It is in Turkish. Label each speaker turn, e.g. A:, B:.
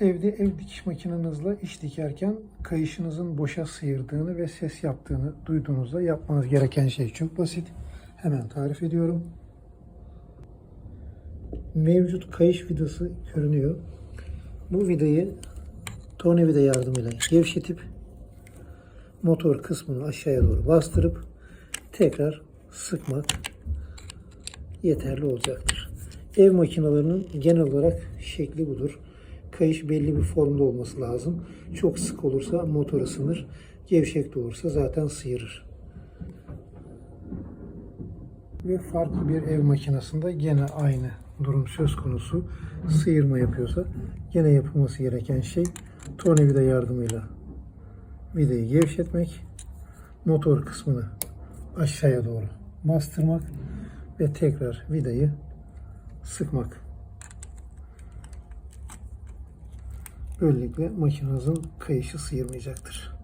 A: Evde ev dikiş makinenizle iş dikerken kayışınızın boşa sıyırdığını ve ses yaptığını duyduğunuzda yapmanız gereken şey çok basit. Hemen tarif ediyorum. Mevcut kayış vidası görünüyor. Bu vidayı tornavida yardımıyla gevşetip motor kısmını aşağıya doğru bastırıp tekrar sıkmak yeterli olacaktır. Ev makinelerinin genel olarak şekli budur. Kayış belli bir formda olması lazım. Çok sık olursa motor ısınır. Gevşek de olursa zaten sıyırır. Ve farklı bir ev makinesinde gene aynı durum söz konusu. Sıyırma yapıyorsa gene yapılması gereken şey tornavida yardımıyla vidayı gevşetmek, motor kısmını aşağıya doğru bastırmak ve tekrar vidayı sıkmak. Böylelikle makinenizin kayışı sıyırmayacaktır.